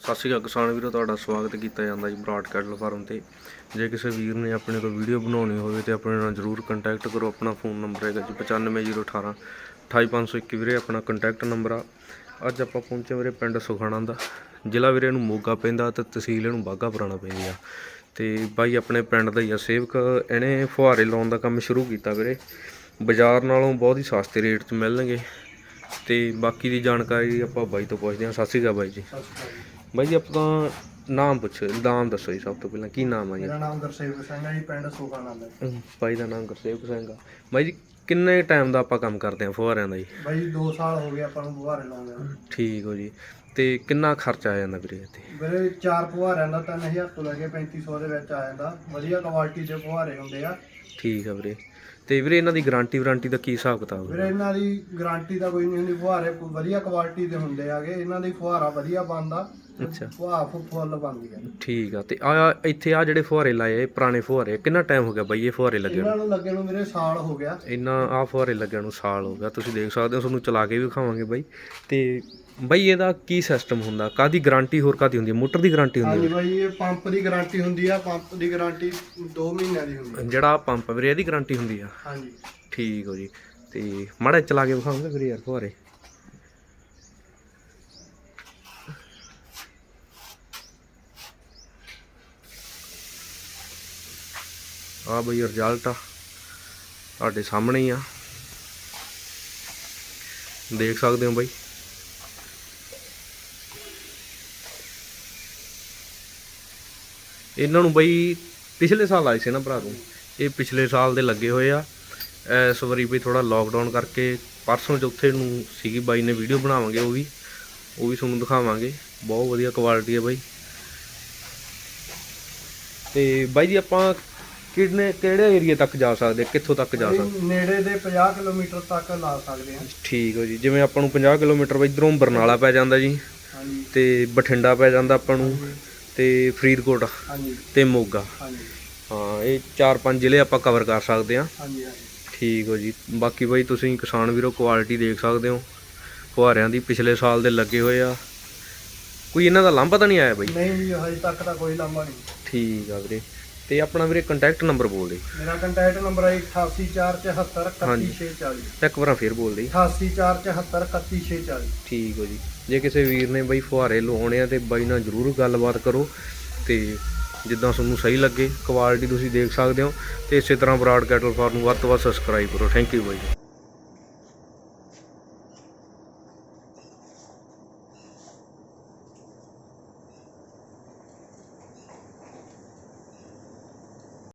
ਸਤਿ ਸ਼੍ਰੀ ਅਕਾਲ ਕਿਸਾਨ ਵੀਰੋ, ਤੁਹਾਡਾ ਸਵਾਗਤ ਕੀਤਾ ਜਾਂਦਾ ਜੀ ਬਰਾਡ ਕੈਟਲ ਫਾਰਮ ਤੇ। ਜੇ ਕਿਸੇ ਵੀਰ ਨੇ ਆਪਣੇ ਤੋਂ ਵੀਡੀਓ ਬਣਾਉਣੀ ਹੋਵੇ ਤੇ ਆਪਣੇ ਨਾਲ ਜਰੂਰ ਕੰਟੈਕਟ ਕਰੋ, ਆਪਣਾ ਫੋਨ ਨੰਬਰ ਹੈਗਾ ਜੀ 95018 28521 ਵੀਰੇ, ਆਪਣਾ ਕੰਟੈਕਟ ਨੰਬਰ ਆ। ਅੱਜ ਆਪਾਂ ਪਹੁੰਚੇ ਵੀਰੇ ਪਿੰਡ ਸੁਖਾਣਾ ਦਾ। ਜ਼ਿਲ੍ਹਾ ਵੀਰੇ ਨੂੰ ਮੋਗਾ ਪੈਂਦਾ ਤੇ ਤਹਿਸੀਲ ਇਹਨੂੰ ਬਾਗਾ ਪੁਰਾਣਾ ਪੈਂਦੀ ਆ। ਤੇ ਬਾਈ ਆਪਣੇ ਪਿੰਡ ਦਾ ਹੀ ਆ ਸੇਵਕ, ਇਹਨੇ ਫੁਹਾਰੇ ਲਾਉਣ ਦਾ ਕੰਮ ਸ਼ੁਰੂ ਕੀਤਾ ਵੀਰੇ। ਬਾਜ਼ਾਰ ਨਾਲੋਂ ਬਹੁਤ ਹੀ ਸਸਤੇ ਰੇਟ 'ਚ ਮਿਲਣਗੇ। ਤੇ ਬਾਕੀ ਦੀ ਜਾਣਕਾਰੀ ਆਪਾਂ ਬਾਈ ਤੋਂ ਪੁੱਛਦੇ ਹਾਂ। ਸਤਿ ਸ਼੍ਰੀ ਅਕਾਲ ਬਾਈ ਜੀ। ਬਾਈ ਜੀ ਆਪਾਂ ਨਾਮ ਪੁੱਛੋ ਨਾਮ ਦੱਸੋ ਜੀ ਸਭ ਤੋਂ ਪਹਿਲਾਂ ਕੀ ਨਾਮ ਆ ਜੀ? ਮੇਰਾ ਨਾਮ ਗੁਰਸੇਵਕ ਸਿੰਘ ਹੈ ਜੀ ਪਿੰਡ ਸੋਖਾਨੰਦ ਹੈ। ਬਾਈ ਦਾ ਨਾਮ ਗੁਰਸੇਵਕ ਸਿੰਘ ਆ। ਬਾਈ ਜੀ ਕਿੰਨੇ ਟਾਈਮ ਦਾ ਆਪਾਂ ਕੰਮ ਕਰਦੇ ਆ ਫੁਹਾਰਿਆਂ ਦਾ ਜੀ? ਬਾਈ 2 ਸਾਲ ਹੋ ਗਏ ਆਪਾਂ ਨੂੰ ਫੁਹਾਰੇ ਲਾਉਂਦੇ ਨੂੰ ਠੀਕ ਹੋ ਜੀ। ਤੇ ਕਿੰਨਾ ਖਰਚਾ ਆ ਜਾਂਦਾ ਵੀਰੇ ਇੱਥੇ? ਵੀਰੇ ਚਾਰ ਫੁਹਾਰਿਆਂ ਦਾ 3000 ਤੋਂ ਲੈ ਕੇ 3500 ਦੇ ਵਿੱਚ ਆ ਜਾਂਦਾ। ਵਧੀਆ ਕੁਆਲਿਟੀ ਦੇ ਫੁਹਾਰੇ ਹੁੰਦੇ ਆ। ਠੀਕ ਆ ਵੀਰੇ। ਤੇ ਵੀਰੇ ਇਹਨਾਂ ਦੀ ਗਾਰੰਟੀ ਵਾਰੰਟੀ ਦਾ ਕੀ ਹਿਸਾਬ ਕਿਤਾਬ ਵੀਰੇ ਹੈ? ਇਹਨਾਂ ਦੀ ਗਾਰੰਟੀ ਤਾਂ ਕੋਈ ਨਹੀਂ ਹੁੰਦੀ ਫੁਹਾਰੇ ਕੋਈ ਵਧੀਆ ਕੁਆਲਿਟੀ ਦੇ ਹੁੰਦੇ ਆਗੇ ਇਹਨਾਂ ਦੀ ਫੁਹਾਰਾ ਵਧੀਆ ਬਣਦਾ। ਅੱਛਾ। ਫੁਹਾਰ ਫੁੱਲ ਬਣਦੀ ਹੈ ਠੀਕ ਆ ਤੇ ਆ ਇੱਥੇ ਆ ਜਿਹੜੇ ਫੁਹਾਰੇ ਲਾਏ ਇਹ ਪੁਰਾਣੇ ਫੁਹਾਰੇ। ਕਿੰਨਾ ਟਾਈਮ ਹੋ ਗਿਆ ਬਾਈ ਇਹ ਫੁਹਾਰੇ ਲੱਗੇ ਨੂੰ? ਇਹਨਾਂ ਨੂੰ ਲੱਗੇ ਨੂੰ ਵੀਰੇ ਸਾਲ ਹੋ ਗਿਆ। ਇੰਨਾ ਆ ਫੁਹਾਰੇ ਲੱਗਣ ਨੂੰ ਸਾਲ ਹੋ ਗਿਆ ਤੁਸੀਂ ਦੇਖ ਸਕਦੇ ਹੋ ਤੁਹਾਨੂੰ ਚਲਾ ਕੇ ਵੀ ਵਿਖਾਵਾਂਗੇ ਬਾਈ। ਤੇ ਬਾਈ ਇਹਦਾ ਕੀ ਸਿਸਟਮ ਹੁੰਦਾ? ਕਾਦੀ ਗਾਰੰਟੀ ਹੋਰ ਕਾਦੀ ਹੁੰਦੀ ਹੈ ਮੋਟਰ ਦੀ ਗਾਰੰਟੀ ਹੁੰਦੀ ਹਾਂਜੀ ਬਾਈ ਇਹ ਪੰਪ ਦੀ ਗਾਰੰਟੀ ਹੁੰਦੀ ਆ ਪੰਪ ਦੀ ਗਾਰੰਟੀ 2 ਮਹੀਨਿਆਂ ਦੀ ਹੁੰਦੀ ਹੈ ਜਿਹੜਾ ਪੰਪ ਵੀਰੇ ਇਹਦੀ ਗਾਰੰਟੀ ਹੁੰਦੀ ਆ? ਹਾਂਜੀ। ਠੀਕ ਹੋ ਜੀ ਤੇ ਮਾੜਾ ਜਿਹਾ ਚਲਾ ਕੇ ਵਿਖਾਉਂਗੇ ਵੀਰੇ ਯਾਰ ਫੁਹਾਰੇ? ਆ ਬਈ ਰਿਜ਼ਲਟ ਆ। ਤੁਹਾਡੇ ਸਾਹਮਣੇ ਹੀ ਆ। ਦੇਖ ਸਕਦੇ ਹੋ ਬਾਈ। ਇਹਨਾਂ ਨੂੰ ਬਈ ਪਿਛਲੇ ਸਾਲ ਆਏ ਸੀ ਨਾ ਭਰਾ ਤੂੰ। ਇਹ ਪਿਛਲੇ ਸਾਲ ਦੇ ਲੱਗੇ ਹੋਏ ਆ। ਇਸ ਵਾਰੀ ਵੀ ਥੋੜਾ ਲੋਕਡਾਊਨ ਕਰਕੇ ਪਰਸੋਂ ਚੌਥੇ ਨੂੰ ਸੀਗੀ ਬਾਈ ਨੇ ਵੀਡੀਓ ਬਣਾਵਾਂਗੇ ਉਹ ਵੀ। ਉਹ ਵੀ ਤੁਹਾਨੂੰ ਦਿਖਾਵਾਂਗੇ। ਬਹੁਤ ਵਧੀਆ ਕੁਆਲਿਟੀ ਹੈ ਬਾਈ। ਤੇ ਬਾਈ ਜੀ ਆਪਾਂ ਕਿਹਨੇ ਕਿਹੜੇ ਏਰੀਆ ਤੱਕ ਜਾ ਸਕਦੇ ਕਿੱਥੋਂ ਤੱਕ ਜਾ ਸਕਦੇ? ਬਾਈ ਨੇੜੇ ਦੇ 50 ਕਿਲੋਮੀਟਰ ਤੱਕ ਲਾ ਸਕਦੇ ਆ ਠੀਕ ਹੋ ਜੀ ਜਿਵੇਂ ਆਪਾਂ ਨੂੰ 50 ਕਿਲੋਮੀਟਰ ਇਧਰੋਂ ਬਰਨਾਲਾ ਪੈ ਜਾਂਦਾ ਜੀ ਹਾਂਜੀ। ਤੇ ਬਠਿੰਡਾ ਪੈ ਜਾਂਦਾ ਆਪਾਂ ਨੂੰ ਤੇ ਫਰੀਦਕੋਟ ਹਾਂਜੀ। ਤੇ ਮੋਗਾ। ਹਾਂਜੀ। ਹਾਂ ਇਹ ਚਾਰ ਪੰਜ ਜ਼ਿਲ੍ਹੇ ਆਪਾਂ ਕਵਰ ਕਰ ਸਕਦੇ ਹਾਂ। ਹਾਂਜੀ ਹਾਂਜੀ। ਠੀਕ ਹੋ ਜੀ ਬਾਕੀ ਬਾਈ ਤੁਸੀਂ ਕਿਸਾਨ ਵੀਰੋ ਕੁਆਲਿਟੀ ਦੇਖ ਸਕਦੇ ਹੋ। ਫੁਹਾਰਿਆਂ ਦੀ ਪਿਛਲੇ ਸਾਲ ਦੇ ਲੱਗੇ ਹੋਏ ਆ। ਕੋਈ ਇਹਨਾਂ ਦਾ ਲਾਂਭਾ ਤਾਂ ਨਹੀਂ ਆਇਆ ਬਾਈ? ਨਹੀਂ ਜੀ ਹਜੇ ਤੱਕ ਤਾਂ ਕੋਈ ਲਾਂਭਾ ਨਹੀਂ। ਠੀਕ ਆ ਵੀਰੇ। ਤੇ ਆਪਣਾ ਵੀਰੇ ਕੰਟੈਕਟ ਨੰਬਰ ਬੋਲ ਦੇ ਮੇਰਾ ਕੰਟੈਕਟ ਨੰਬਰ ਹੈ 8847731640 ਇੱਕ ਵਾਰ ਫੇਰ ਬੋਲ ਦੇ 8847731640 ਠੀਕ ਹੋ ਜੀ। ਜੇ ਕਿਸੇ ਵੀਰ ਨੇ ਬਾਈ ਫੁਹਾਰੇ ਲਵਾਉਣੇ ਆ ਤੇ ਬਾਈ ਨਾਲ ਜਰੂਰ ਗੱਲਬਾਤ ਕਰੋ ਤੇ ਜਿੱਦਾਂ ਤੁਹਾਨੂੰ ਸਹੀ ਲੱਗੇ ਕੁਆਲਿਟੀ ਤੁਸੀਂ ਦੇਖ ਸਕਦੇ ਹੋ ਤੇ ਇਸੇ ਤਰ੍ਹਾਂ ਬਰਾਡ ਕੈਟਲ ਫਾਰਮ ਨੂੰ ਵੱਧ ਤੋਂ ਵੱਧ ਸਬਸਕ੍ਰਾਈਬ ਕਰੋ। Thank you by